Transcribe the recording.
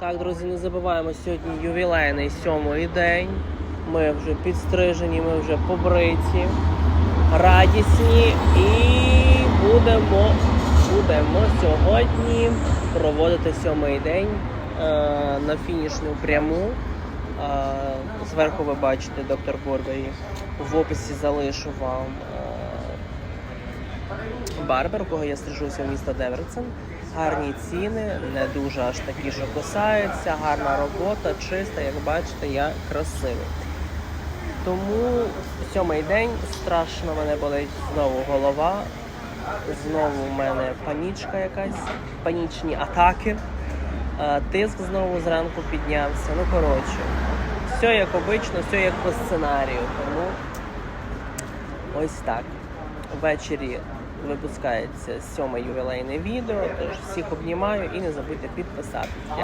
Так, друзі, не забуваємо сьогодні ювілейний сьомий день. Ми вже підстрижені, ми вже побриті, радісні і будемо, будемо сьогодні проводити сьомий день е, на фінішну пряму. Е, зверху ви бачите доктор Борбері. В описі залишу вам барбер, у кого я стрижуся в міста Деверцен. Гарні ціни, не дуже аж такі, що кусаються, гарна робота, чиста, як бачите, я красивий. Тому сьомий день страшно мене болить знову голова. Знову в мене панічка якась, панічні атаки. Е, Тиск знову зранку піднявся. Ну коротше, все як обично, все як по сценарію. Тому ось так. Ввечері випускається сьоме ювілейне відео. Тож всіх обнімаю і не забудьте підписатися.